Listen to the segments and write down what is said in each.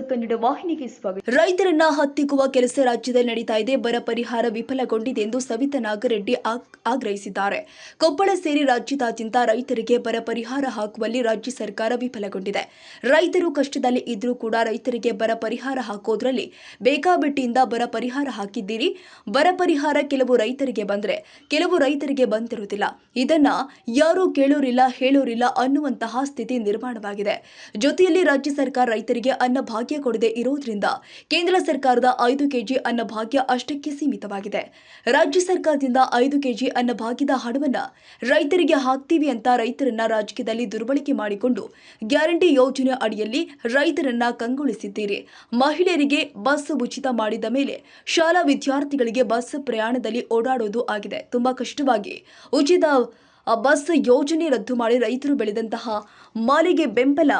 ಕನ್ನಡ ವಾಹಿನಿಗೆ ಸ್ವಾಗತ. ರೈತರನ್ನ ಹತ್ತಿಕ್ಕುವ ಕೆಲಸ ರಾಜ್ಯದಲ್ಲಿ ನಡೀತಾ ಇದೆ. ಬರ ಪರಿಹಾರ ವಿಫಲಗೊಂಡಿದೆ ಎಂದು ಸವಿತಾ ನಾಗರೆಡ್ಡಿ ಆಗ್- ಆಗ್ರಹಿಸಿದ್ದಾರೆ. ಕೊಪ್ಪಳ ಸೇರಿ ರಾಜ್ಯದಾದ್ಯಂತ ರೈತರಿಗೆ ಬರ ಪರಿಹಾರ ಹಾಕುವಲ್ಲಿ ರಾಜ್ಯ ಸರ್ಕಾರ ವಿಫಲಗೊಂಡಿದೆ. ರೈತರು ಕಷ್ಟದಲ್ಲಿ ಇದ್ರೂ ಕೂಡ ರೈತರಿಗೆ ಬರ ಪರಿಹಾರ ಹಾಕೋದ್ರಲ್ಲಿ ಬೇಕಾಬಿಟ್ಟಿಯಿಂದ ಬರ ಪರಿಹಾರ ಹಾಕಿದ್ದೀರಿ. ಬರ ಪರಿಹಾರ ಕೆಲವು ರೈತರಿಗೆ ಬಂದ್ರೆ, ಕೆಲವು ರೈತರಿಗೆ ಬಂದಿರುವುದಿಲ್ಲ. ಇದನ್ನ ಯಾರೂ ಕೇಳೋರಿಲ್ಲ, ಹೇಳೋರಿಲ್ಲ ಅನ್ನುವಂತಹ ಸ್ಥಿತಿ ನಿರ್ಮಾಣವಾಗಿದೆ. ಜೊತೆಯಲ್ಲಿ ರಾಜ್ಯ ಸರ್ಕಾರ ರೈತರಿಗೆ ಅನ್ನಭಾಗ್ಯ ಕೊಡದೆ ಇರುವುದರಿಂದ ಕೇಂದ್ರ ಸರ್ಕಾರದ ಐದು ಕೆಜಿ ಅನ್ನಭಾಗ್ಯ ಅಷ್ಟಕ್ಕೆ ಸೀಮಿತವಾಗಿದೆ. ರಾಜ್ಯ ಸರ್ಕಾರದಿಂದ ಐದು ಕೆಜಿ ಅನ್ನಭಾಗ್ಯದ ಹಣವನ್ನು ರೈತರಿಗೆ ಹಾಕ್ತೀವಿ ಅಂತ ರೈತರನ್ನ ರಾಜಕೀಯದಲ್ಲಿ ದುರ್ಬಳಕೆ ಮಾಡಿಕೊಂಡು ಗ್ಯಾರಂಟಿ ಯೋಜನೆ ಅಡಿಯಲ್ಲಿ ರೈತರನ್ನ ಕಂಗೊಳಿಸಿದ್ದೀರಿ. ಮಹಿಳೆಯರಿಗೆ ಬಸ್ ಉಚಿತ ಮಾಡಿದ ಮೇಲೆ ಶಾಲಾ ವಿದ್ಯಾರ್ಥಿಗಳಿಗೆ ಬಸ್ ಪ್ರಯಾಣದಲ್ಲಿ ಓಡಾಡೋದು ಆಗಿದೆ. ತುಂಬಾ ಕಷ್ಟವಾಗಿ ಉಚಿತ ಬಸ್ ಯೋಜನೆ ರದ್ದು ಮಾಡಿ ರೈತರು ಬೆಳೆದಂತಹ ಮಾಲಿಗೆ ಬೆಂಬಲ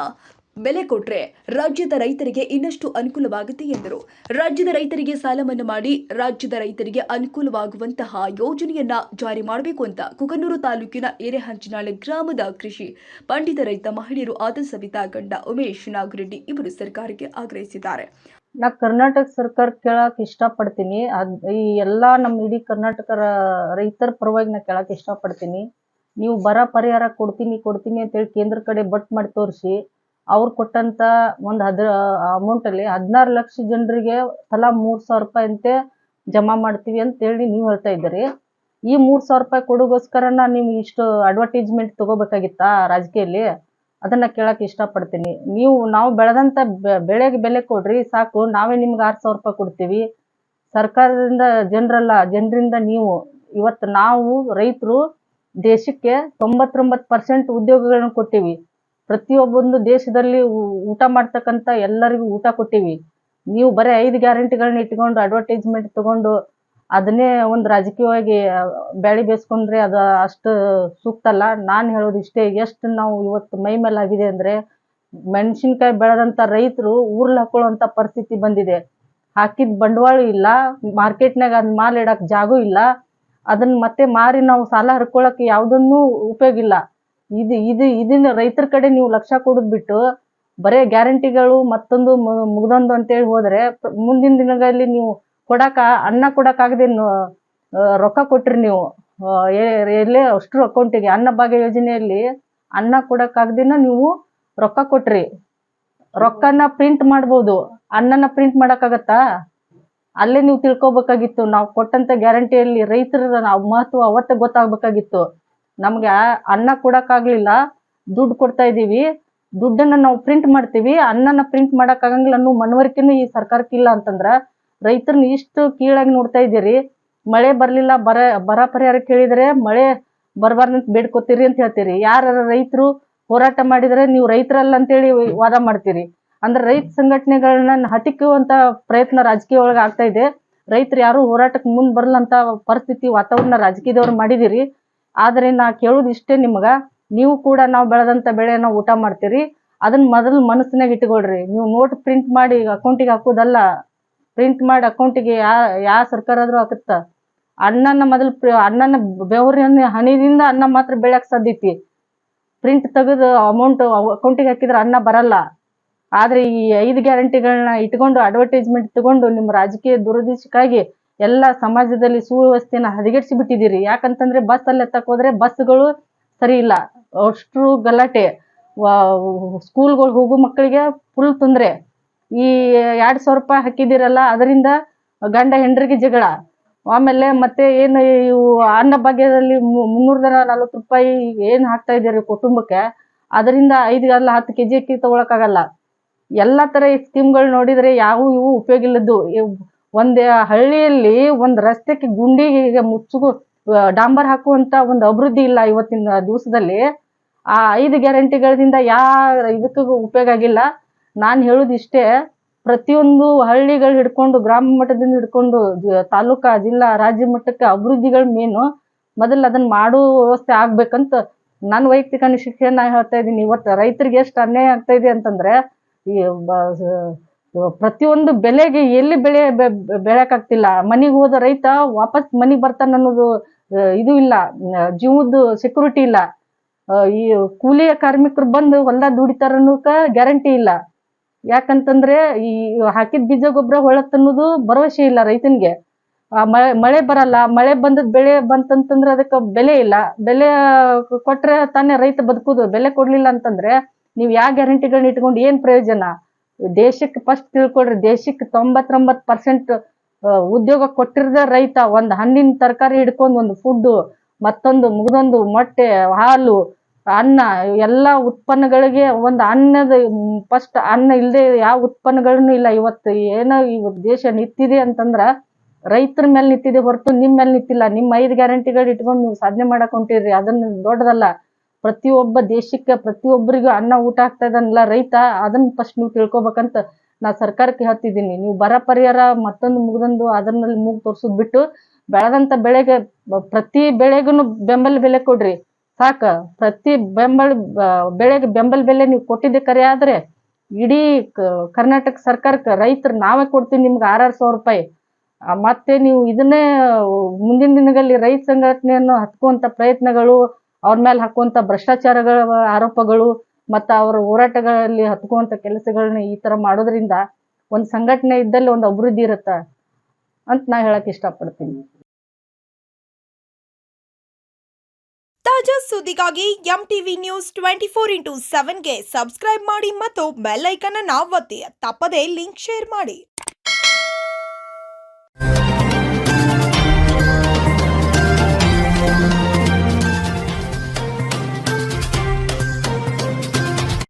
ಬೆಲೆ ಕೊಟ್ರೆ ರಾಜ್ಯದ ರೈತರಿಗೆ ಇನ್ನಷ್ಟು ಅನುಕೂಲವಾಗುತ್ತೆ ಎಂದರು. ರಾಜ್ಯದ ರೈತರಿಗೆ ಸಾಲ ಮನ್ನಾ ಮಾಡಿ ರಾಜ್ಯದ ರೈತರಿಗೆ ಅನುಕೂಲವಾಗುವಂತಹ ಯೋಜನೆಯನ್ನ ಜಾರಿ ಮಾಡಬೇಕು ಅಂತ ಕುಕನೂರು ತಾಲೂಕಿನ ಎರೆಹಂಚಿನಾಳೆ ಗ್ರಾಮದ ಕೃಷಿ ಪಂಡಿತ ರೈತ ಮಹಿಳೆಯರು ಆದ ಸವಿತಾ ಗಂಡ ಉಮೇಶ್ ನಾಗರೆಡ್ಡಿ ಇವರು ಸರ್ಕಾರಕ್ಕೆ ಆಗ್ರಹಿಸಿದ್ದಾರೆ. ನಾ ಕರ್ನಾಟಕ ಸರ್ಕಾರ ಕೇಳಕ್ ಇಷ್ಟಪಡ್ತೀನಿ. ಈ ಎಲ್ಲಾ ನಮ್ಮ ಇಡೀ ಕರ್ನಾಟಕ ರೈತರ ಪರವಾಗಿ ನಾ ಕೇಳಕ್ ಇಷ್ಟಪಡ್ತೀನಿ. ನೀವು ಬರ ಪರಿಹಾರ ಕೊಡ್ತೀನಿ ಕೊಡ್ತೀನಿ ಅಂತೇಳಿ ಕೇಂದ್ರ ಕಡೆ ಬಟ್ ಮಾಡಿ ತೋರಿಸಿ. ಅವ್ರು ಕೊಟ್ಟಂತ ಒಂದ್ ಹದ್ ಅಮೌಂಟ್ ಅಲ್ಲಿ ಹದಿನಾರು ಲಕ್ಷ ಜನರಿಗೆ ತಲಾ ಮೂರ್ ಸಾವಿರ ರೂಪಾಯಿ ಅಂತೆ ಜಮಾ ಮಾಡ್ತೀವಿ ಅಂತೇಳಿ ನೀವು ಹೇಳ್ತಾ ಇದ್ದೀರಿ. ಈ ಮೂರ್ ಸಾವಿರ ರೂಪಾಯಿ ಕೊಡೋಗೋಸ್ಕರನ ನೀವು ಇಷ್ಟು ಅಡ್ವರ್ಟೈಸ್ಮೆಂಟ್ ತಗೋಬೇಕಾಗಿತ್ತಾ ರಾಜಕೀಯಲ್ಲಿ? ಅದನ್ನ ಕೇಳಕ್ ಇಷ್ಟಪಡ್ತೀನಿ. ನೀವು, ನಾವು ಬೆಳೆದಂತ ಬೆ- ಬೆಳೆಗೆ ಬೆಲೆ ಕೊಡ್ರಿ, ಸಾಕು, ನಾವೇ ನಿಮ್ಗೆ ಆರ್ ಸಾವಿರ ರೂಪಾಯಿ ಕೊಡ್ತೀವಿ. ಸರ್ಕಾರದಿಂದ ಜನರಲ್ಲ, ಜನರಿಂದ ನೀವು. ಇವತ್ತು ನಾವು ರೈತರು ದೇಶಕ್ಕೆ ತೊಂಬತ್ತೊಂಬತ್ತು ಪರ್ಸೆಂಟ್ ಉದ್ಯೋಗಗಳನ್ನು ಕೊಟ್ಟಿವಿ. ಪ್ರತಿಯೊಬ್ಬೊಂದು ದೇಶದಲ್ಲಿ ಊಟ ಮಾಡ್ತಕ್ಕಂಥ ಎಲ್ಲರಿಗೂ ಊಟ ಕೊಟ್ಟಿವಿ. ನೀವು ಬರೀ ಐದು ಗ್ಯಾರಂಟಿಗಳನ್ನ ಇಟ್ಕೊಂಡು ಅಡ್ವರ್ಟೈಸ್ಮೆಂಟ್ ತಗೊಂಡು ಅದನ್ನೇ ಒಂದು ರಾಜಕೀಯವಾಗಿ ಬೆಳೆ ಬೇಸ್ಕೊಂಡ್ರೆ ಅದು ಅಷ್ಟು ಸೂಕ್ತ ಅಲ್ಲ ನಾನು ಹೇಳೋದು ಇಷ್ಟೇ, ಎಷ್ಟು ನಾವು ಇವತ್ತು ಮೈ ಮೇಲೆ ಆಗಿದೆ ಅಂದ್ರೆ ಮೆಣಸಿನ್ಕಾಯಿ ಬೆಳೆದಂತ ರೈತರು ಊರ್ಲ್ ಹಾಕೊಳ್ಳುವಂತ ಪರಿಸ್ಥಿತಿ ಬಂದಿದೆ. ಹಾಕಿದ ಬಂಡವಾಳ ಇಲ್ಲ ಮಾರ್ಕೆಟ್ನಾಗ ಅದನ್ನ ಮಾಲ್ ಇಡಕ್ ಜಾಗೂ ಇಲ್ಲ. ಅದನ್ನ ಮತ್ತೆ ಮಾರಿ ನಾವು ಸಾಲ ಹರ್ಕೊಳ್ಳೋಕೆ ಯಾವುದನ್ನೂ ಉಪಯೋಗ ಇಲ್ಲ. ಇದು ಇದು ಇದನ್ನ ರೈತರ ಕಡೆ ನೀವು ಲಕ್ಷ ಕೊಡೋದ್ ಬಿಟ್ಟು ಬರೇ ಗ್ಯಾರಂಟಿಗಳು ಮತ್ತೊಂದು ಮುಗ್ದೊಂದು ಅಂತೇಳಿ ಹೋದ್ರೆ ಮುಂದಿನ ದಿನಗಳಲ್ಲಿ ನೀವು ಕೊಡಕ ಅನ್ನ ಕೊಡಕ್ಕಾಗದೆ ರೊಕ್ಕ ಕೊಟ್ರಿ ನೀವು. ಎಲ್ಲಿ ಅಷ್ಟು ಅಕೌಂಟಿಗೆ ಅನ್ನ ಭಾಗ್ಯ ಯೋಜನೆಯಲ್ಲಿ ಅನ್ನ ಕೊಡಕ್ಕಾಗ್ದಿನ ನೀವು ರೊಕ್ಕ ಕೊಟ್ರಿ. ರೊಕ್ಕನ ಪ್ರಿಂಟ್ ಮಾಡ್ಬೋದು. ಅನ್ನನ ಪ್ರಿಂಟ್ ಮಾಡಕ್ಕಾಗತ್ತಾ ಅಲ್ಲೇ ನೀವು ತಿಳ್ಕೊಬೇಕಾಗಿತ್ತು. ನಾವು ಕೊಟ್ಟಂತ ಗ್ಯಾರಂಟಿಯಲ್ಲಿ ರೈತರ ಮಹತ್ವ ಅವತ್ತ ಗೊತ್ತಾಗ್ಬೇಕಾಗಿತ್ತು. ನಮ್ಗೆ ಅನ್ನ ಕೊಡಕ್ಕಾಗ್ಲಿಲ್ಲ ದುಡ್ಡು ಕೊಡ್ತಾ ಇದೀವಿ. ದುಡ್ಡನ್ನ ನಾವು ಪ್ರಿಂಟ್ ಮಾಡ್ತೀವಿ. ಅನ್ನನ ಪ್ರಿಂಟ್ ಮಾಡಕ್ ಆಗಂಗಿಲ್ಲ ಅನ್ನೋ ಮನವರಿಕೆನೂ ಈ ಸರ್ಕಾರಕ್ಕೆ ಇಲ್ಲ ಅಂತಂದ್ರ ರೈತರನ್ನ ಇಷ್ಟು ಕೀಳಾಗಿ ನೋಡ್ತಾ ಇದ್ದೀರಿ. ಮಳೆ ಬರ್ಲಿಲ್ಲ, ಬರ ಬರ ಪರಿಹಾರ ಕೇಳಿದ್ರೆ ಮಳೆ ಬರಬಾರ್ದಂತ ಬೇಡ್ಕೋತೀರಿ ಅಂತ ಹೇಳ್ತೀರಿ. ಯಾರ ರೈತರು ಹೋರಾಟ ಮಾಡಿದ್ರೆ ನೀವು ರೈತರಲ್ಲ ಅಂತೇಳಿ ವಾದ ಮಾಡ್ತೀರಿ. ಅಂದ್ರೆ ರೈತ ಸಂಘಟನೆಗಳನ್ನ ಹತ್ತಿಕ್ಕುವಂತ ಪ್ರಯತ್ನ ರಾಜಕೀಯ ಒಳಗೆ ಆಗ್ತಾ ಇದೆ. ರೈತರು ಯಾರು ಹೋರಾಟಕ್ಕೆ ಮುಂದೆ ಬರಲಂತ ಪರಿಸ್ಥಿತಿ ವಾತಾವರಣ ರಾಜಕೀಯದವ್ರು ಮಾಡಿದಿರಿ. ಆದ್ರೆ ನಾ ಕೇಳೋದು ಇಷ್ಟೇ ನಿಮ್ಗೆ. ನೀವು ಕೂಡ ನಾವು ಬೆಳೆದಂಥ ಬೆಳೆಯನ್ನು ಊಟ ಮಾಡ್ತೀರಿ. ಅದನ್ನ ಮೊದಲು ಮನಸ್ಸಿನಾಗ ಇಟ್ಕೊಳ್ರಿ. ನೀವು ನೋಟ್ ಪ್ರಿಂಟ್ ಮಾಡಿ ಅಕೌಂಟಿಗೆ ಹಾಕೋದಲ್ಲ. ಪ್ರಿಂಟ್ ಮಾಡಿ ಅಕೌಂಟಿಗೆ ಯಾ ಯಾವ ಸರ್ಕಾರ ಆದರೂ ಹಾಕುತ್ತ. ಅಣ್ಣನ ಮೊದಲು ಅಣ್ಣನ ಬೆವರಿನ ಹನಿದಿಂದ ಅನ್ನ ಮಾತ್ರ ಬೆಳೆಯಕ್ಕೆ ಸಾಧ್ಯತಿ ಪ್ರಿಂಟ್ ತೆಗೆದು ಅಮೌಂಟ್ ಅಕೌಂಟಿಗೆ ಹಾಕಿದ್ರೆ ಅನ್ನ ಬರಲ್ಲ. ಆದರೆ ಈ ಐದು ಗ್ಯಾರಂಟಿಗಳನ್ನ ಇಟ್ಕೊಂಡು ಅಡ್ವರ್ಟೈಸ್ಮೆಂಟ್ ತಗೊಂಡು ನಿಮ್ಮ ರಾಜಕೀಯ ದುರುದ್ದೇಶಕ್ಕಾಗಿ ಎಲ್ಲ ಸಮಾಜದಲ್ಲಿ ಸುವ್ಯವಸ್ಥೆನ ಹದಗೆಡಿಸಿ ಬಿಟ್ಟಿದ್ದೀರಿ ಯಾಕಂತಂದ್ರೆ ಬಸ್ ಅಲ್ಲಿ ಎತ್ತಕ್ ಹೋದ್ರೆ ಬಸ್ಗಳು ಸರಿ ಇಲ್ಲ. ಅಷ್ಟು ಗಲಾಟೆ. ಸ್ಕೂಲ್ಗಳು ಹೋಗೋ ಮಕ್ಕಳಿಗೆ ಫುಲ್ ತೊಂದರೆ. ಈ ಎರಡು ಸಾವಿರ ರೂಪಾಯಿ ಹಾಕಿದ್ದೀರಲ್ಲ, ಅದರಿಂದ ಗಂಡ ಹೆಂಡ್ರಿಗೆ ಜಗಳ. ಆಮೇಲೆ ಮತ್ತೆ ಏನು ಇವು ಅನ್ನ ಭಾಗ್ಯದಲ್ಲಿ ಮುನ್ನೂರ ನಲ್ವತ್ತು ರೂಪಾಯಿ ಏನು ಹಾಕ್ತಾ ಇದ್ದೀರಿ ಕುಟುಂಬಕ್ಕೆ? ಅದರಿಂದ ಐದು, ಅಲ್ಲ ಹತ್ತು ಕೆಜಿ ಅಕ್ಕಿ ತೊಗೊಳಕ್ಕಾಗಲ್ಲ. ಎಲ್ಲ ಥರ ಈ ಸ್ಕೀಮ್ಗಳು ನೋಡಿದರೆ ಯಾವು ಇವು ಉಪಯೋಗ ಇಲ್ಲದ್ದು. ಒಂದ್ ಹಳ್ಳಿಯಲ್ಲಿ ಒಂದು ರಸ್ತೆಗೆ ಗುಂಡಿಗೆ ಮುಚ್ಚುಗು ಡಾಂಬರ್ ಹಾಕುವಂತ ಒಂದು ಅಭಿವೃದ್ಧಿ ಇಲ್ಲ ಇವತ್ತಿನ ದಿವಸದಲ್ಲಿ. ಆ ಐದು ಗ್ಯಾರಂಟಿಗಳಿಂದ ಯಾ ಇದಕ್ಕೂ ಉಪಯೋಗ ಆಗಿಲ್ಲ. ನಾನು ಹೇಳುದು ಇಷ್ಟೇ, ಪ್ರತಿಯೊಂದು ಹಳ್ಳಿಗಳು ಹಿಡ್ಕೊಂಡು, ಗ್ರಾಮ ಮಟ್ಟದಿಂದ ಹಿಡ್ಕೊಂಡು ತಾಲೂಕಾ, ಜಿಲ್ಲಾ, ರಾಜ್ಯ ಮಟ್ಟಕ್ಕೆ ಅಭಿವೃದ್ಧಿಗಳು ಮೇನು. ಮೊದಲು ಅದನ್ನ ಮಾಡೋ ವ್ಯವಸ್ಥೆ ಆಗ್ಬೇಕಂತ ನನ್ನ ವೈಯಕ್ತಿಕ ಅನಿಸಿಕೆ ನಾನು ಹೇಳ್ತಾ ಇದ್ದೀನಿ. ಇವತ್ತು ರೈತರಿಗೆ ಎಷ್ಟು ಅನ್ಯಾಯ ಆಗ್ತಾ ಇದೆ ಅಂತಂದ್ರೆ, ಈ ಪ್ರತಿಯೊಂದು ಬೆಲೆಗೆ ಎಲ್ಲಿ ಬೆಳೆ ಬೆ- ಮನೆಗೆ ಹೋದ ರೈತ ವಾಪಸ್ ಮನೆಗೆ ಬರ್ತಾನೆ ಅನ್ನೋದು ಇದು ಇಲ್ಲ. ಜೀವದ ಸೆಕ್ಯೂರಿಟಿ ಇಲ್ಲ. ಈ ಕೂಲಿಯ ಕಾರ್ಮಿಕರು ಬಂದು ಹೊಲ್ದಾಗ ದುಡಿತಾರ ಅನ್ನೋಕ ಗ್ಯಾರಂಟಿ ಇಲ್ಲ. ಯಾಕಂತಂದ್ರೆ ಈ ಹಾಕಿದ ಬೀಜ ಗೊಬ್ಬರ ಹೊಳತ್ ಅನ್ನೋದು ಭರವಸೆ ಇಲ್ಲ ರೈತನಿಗೆ. ಆ ಮಳೆ ಮಳೆ ಬರಲ್ಲ. ಮಳೆ ಬಂದದ್ ಬೆಳೆ ಬಂತಂತಂದ್ರೆ ಅದಕ್ಕೆ ಬೆಲೆ ಇಲ್ಲ. ಬೆಲೆ ಕೊಟ್ರೆ ತಾನೇ ರೈತ ಬದುಕುದು. ಬೆಲೆ ಕೊಡ್ಲಿಲ್ಲ ಅಂತಂದ್ರೆ ನೀವು ಯಾವ ಗ್ಯಾರಂಟಿಗಳನ್ನ ಇಟ್ಕೊಂಡು ಏನ್ ಪ್ರಯೋಜನ? ದೇಶಕ್ಕೆ ಫಸ್ಟ್ ತಿಳ್ಕೊಳ್ರಿ, ದೇಶಕ್ಕೆ ತೊಂಬತ್ತೊಂಬತ್ತು ಪರ್ಸೆಂಟ್ ಉದ್ಯೋಗ ಕೊಟ್ಟಿರದ ರೈತ, ಒಂದ್ ಹಣ್ಣಿನ ತರಕಾರಿ ಹಿಡ್ಕೊಂಡು ಒಂದು ಫುಡ್ ಮತ್ತೊಂದು ಮುಗ್ದೊಂದು ಮೊಟ್ಟೆ, ಹಾಲು, ಅನ್ನ, ಎಲ್ಲ ಉತ್ಪನ್ನಗಳಿಗೆ ಒಂದು ಅನ್ನದ ಫಸ್ಟ್ ಅನ್ನ ಇಲ್ಲದೆ ಯಾವ ಉತ್ಪನ್ನಗಳನ್ನು ಇಲ್ಲ. ಇವತ್ತು ಏನೋ ಇವತ್ತು ದೇಶ ನಿಂತಿದೆ ಅಂತಂದ್ರ ರೈತರ ಮೇಲೆ ನಿಂತಿದೆ ಹೊರತು ನಿಮ್ಮ ಮೇಲೆ ನಿಂತಿಲ್ಲ. ನಿಮ್ಮ ಐದು ಗ್ಯಾರಂಟಿಗಳು ಇಟ್ಕೊಂಡು ನೀವು ಸಾಧನೆ ಮಾಡಕ್ ಹೊಂಟಿರಿ. ಅದನ್ನ ದೊಡ್ಡದಲ್ಲ. ಪ್ರತಿಯೊಬ್ಬ ದೇಶಕ್ಕೆ ಪ್ರತಿಯೊಬ್ಬರಿಗೂ ಅನ್ನ ಊಟ ಆಗ್ತಾ ಇದಾನಲ್ಲ ರೈತ, ಅದನ್ನ ಫಸ್ಟ್ ನೀವು ತಿಳ್ಕೊಬೇಕಂತ ನಾ ಸರ್ಕಾರಕ್ಕೆ ಹೇಳ್ತಿದ್ದೀನಿ. ನೀವು ಬರ ಪರಿಹಾರ ಮತ್ತೊಂದು ಮುಗ್ದೊಂದು ಅದನ್ನಲ್ಲಿ ಮೂಗ್ ತೋರ್ಸೋದು ಬಿಟ್ಟು ಬೆಳೆದಂತ ಬೆಳೆಗೆ, ಪ್ರತಿ ಬೆಳೆಗೂ ಬೆಂಬಲ ಬೆಲೆ ಕೊಡ್ರಿ. ಸಾಕ. ಪ್ರತಿ ಬೆಂಬಲ ಬೆಳೆಗೆ ಬೆಂಬಲ ಬೆಲೆ ನೀವು ಕೊಟ್ಟಿದ್ದೆ ಕರೆ ಆದ್ರೆ ಇಡೀ ಕರ್ನಾಟಕ ಸರ್ಕಾರಕ್ಕೆ ರೈತರು ನಾವೇ ಕೊಡ್ತೀವಿ ನಿಮ್ಗೆ ಆರಾರು ಸಾವಿರ ರೂಪಾಯಿ. ಮತ್ತೆ ನೀವು ಇದನ್ನೇ ಮುಂದಿನ ದಿನಗಳಲ್ಲಿ ರೈತ ಸಂಘಟನೆಯನ್ನು ಹತ್ಕುವಂತ ಪ್ರಯತ್ನಗಳು ಅವ್ರ ಮೇಲೆ ಹಾಕುವಂತ ಭ್ರಷ್ಟಾಚಾರಗಳ ಆರೋಪಗಳು ಮತ್ತು ಅವರ ಹೋರಾಟಗಳಲ್ಲಿ ಹತ್ಕುವಂತ ಕೆಲಸಗಳನ್ನ ಈ ತರ ಮಾಡೋದ್ರಿಂದ ಒಂದು ಸಂಘಟನೆ ಇದ್ದಲ್ಲಿ ಒಂದು ಅಭಿವೃದ್ಧಿ ಇರುತ್ತ ಅಂತ ನಾ ಹೇಳಕ್ ಇಷ್ಟಪಡ್ತೀನಿ. ತಾಜಾ ಸುದ್ದಿಗಾಗಿ M TV news twenty four into ಸೆವೆನ್ಗೆ subscribe ಮಾಡಿ ಮತ್ತು ಬೆಲ್ ಐಕನ್ ಅನ್ನು ಒತ್ತಿ, ತಪ್ಪದೇ ಲಿಂಕ್ ಶೇರ್ ಮಾಡಿ.